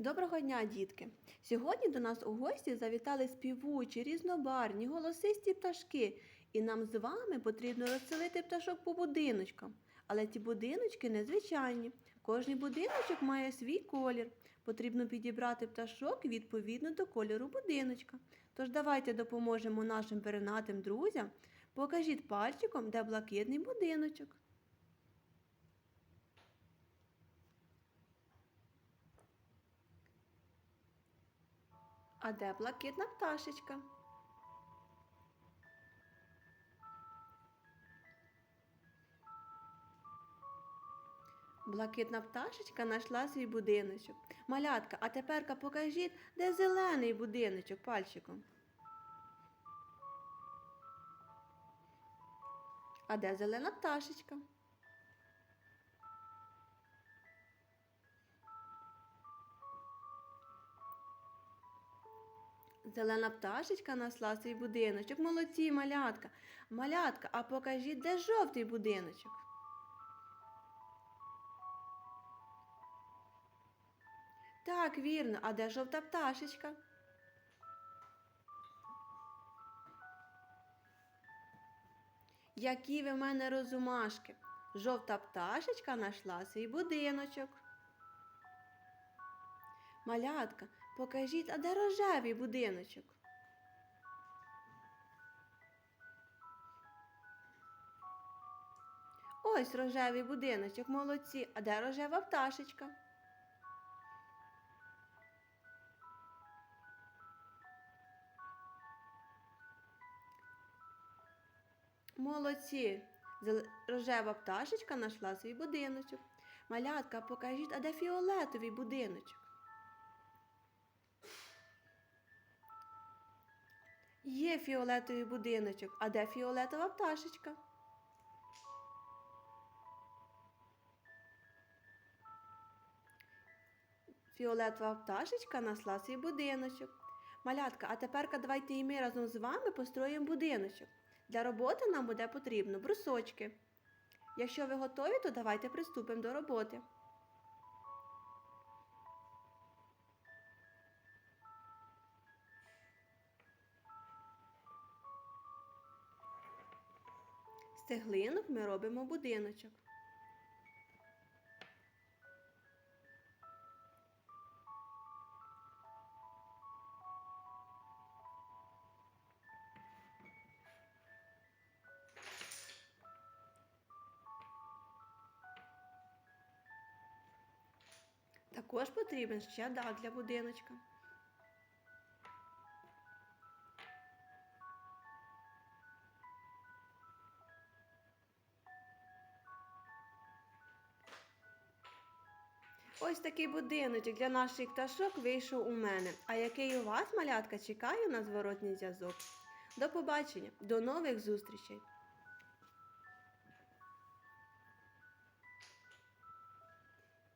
Доброго дня, дітки! Сьогодні до нас у гості завітали співучі, різнобарні, голосисті пташки, і нам з вами потрібно розселити пташок по будиночкам. Але ці будиночки незвичайні. Кожний будиночок має свій колір. Потрібно підібрати пташок відповідно до кольору будиночка. Тож давайте допоможемо нашим перенатим друзям. Покажіть пальчиком, де блакитний будиночок. А де блакитна пташечка? Блакитна пташечка знайшла свій будиночок. Малятка, а теперка покажіть, де зелений будиночок пальчиком. А де зелена пташечка? Зелена пташечка насла свій будиночок. Молодці, малятка. Малятка, а покажіть, де жовтий будиночок. Так, вірно, а де жовта пташечка? Які ви в мене розумашки. Жовта пташечка знайшла свій будиночок. Малятка, покажіть, а де рожевий будиночок? Ось рожевий будиночок, молодці. А де рожева пташечка? Молодці. Рожева пташечка знайшла свій будиночок. Малятка, покажіть, а де фіолетовий будиночок? Є фіолетовий будиночок, а де фіолетова пташечка? Фіолетова пташечка насла свій будиночок. Малятка, а тепер давайте і ми разом з вами построїмо будиночок. Для роботи нам буде потрібно брусочки. Якщо ви готові, то давайте приступимо до роботи. З цеглинок ми робимо будиночок. Також потрібен ще дах для будиночка. Ось такий будиночок для наших пташок вийшов у мене. А який у вас, малятка, чекаю на зворотній зв'язок. До побачення, до нових зустрічей!